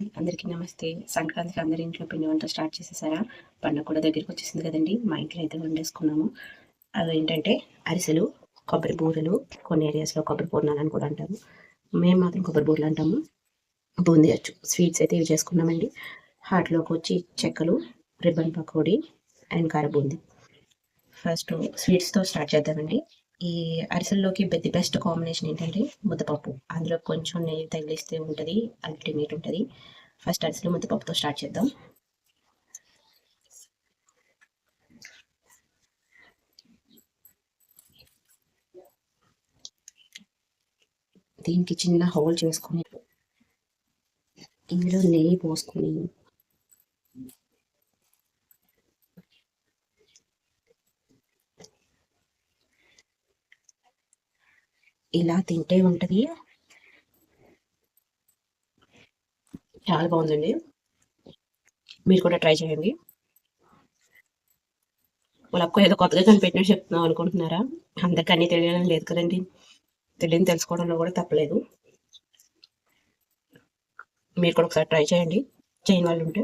అందరికీ నమస్తే. సంక్రాంతికి అందరి ఇంట్లో పిండి వంట స్టార్ట్ చేసేసారా? పండుగ కూడా దగ్గరికి వచ్చేసింది కదండి. మా ఇంట్లో అయితే వండేసుకున్నాము. అవి ఏంటంటే అరిసెలు కొబ్బరి బూరెలు కొన్ని ఏరియాస్లో కొబ్బరి పూర్ణాలు అని కూడా అంటారు మేము మాత్రం కొబ్బరి బూరెలు అంటాము. బూందీ వచ్చు స్వీట్స్ అయితే ఇవి చేసుకున్నామండి. హాట్లోకి వచ్చి చెక్కలు రిబ్బన్ పకోడీ అండ్ కార బూందీ ఫస్ట్ స్వీట్స్తో స్టార్ట్ చేద్దామండి. ఈ అరిసెల్లోకి ది బెస్ట్ కాంబినేషన్ ఏంటంటే ముద్దపప్పు. అందులో కొంచెం నెయ్యి తగిలిస్తే ఉంటుంది అల్టిమేట్ ఉంటుంది. ఫస్ట్ అరిసెలు ముద్దపప్పుతో స్టార్ట్ చేద్దాం. దీనికి చిన్న హోల్ చేసుకొని ఇందులో నెయ్యి పోసుకొని ఇలా తింటే ఉంటుంది. చాలా బాగుందండి. మీరు కూడా ట్రై చేయండి. వాళ్ళకు ఏదో కొత్తగా కనిపెట్టినట్టు చెప్తున్నాం అనుకుంటున్నారా? అందరికీ అన్నీ తెలియాలని లేదు కదండి. తెలియని తెలుసుకోవడంలో కూడా తప్పలేదు. మీరు కూడా ఒకసారి ట్రై చేయండి. చేయని వాళ్ళు ఉంటే.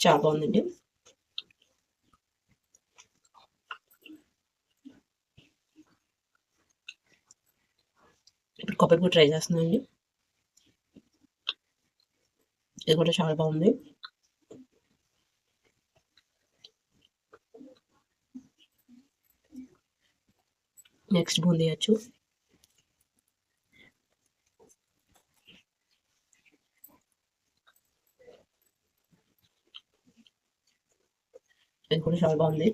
చాలా బాగుందండి. ఇప్పుడు కొబ్బరి కూడా ట్రై చేస్తున్నాను అండి ఇది కూడా చాలా బాగుంది. నెక్స్ట్ బూందీ వేయచ్చు ఇది కూడా చాలా బాగుంది.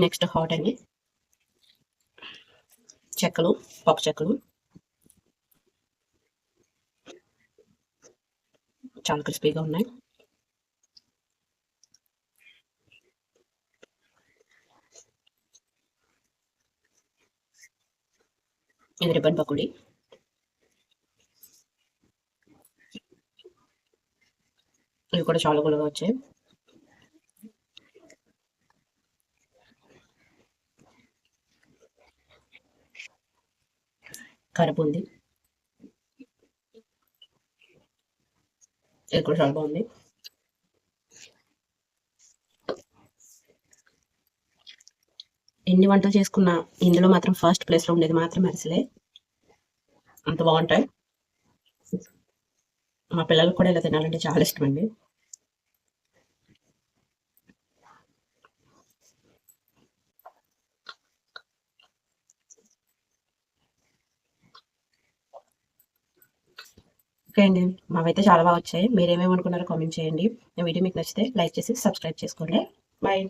నెక్స్ట్ హాట్ అండి. చెక్కలు పప్పు చెక్కలు. చాలా క్రిస్పీగా ఉన్నాయి. ఇది రిబ్బన్ పకోడీ. ఇవి కూడా చాలా గులగా వచ్చాయి. కరుపు ఉంది ఇది కూడా చాలా బాగుంది. ఎన్ని వంటలు చేసుకున్నా ఇందులో మాత్రం ఫస్ట్ ప్లేస్లో ఉండేది మాత్రం అరిసెలే. అంత బాగుంటాయి. మా పిల్లలకు కూడా ఇలా తినాలంటే చాలా ఇష్టం అండి. ఓకే అండి. మావైతే చాలా బాగా వచ్చాయి. మీరేమేమి అనుకున్నారో కామెంట్ చేయండి. ఈ వీడియో మీకు నచ్చితే లైక్ చేసి సబ్స్క్రైబ్ చేసుకోండి. బాయ్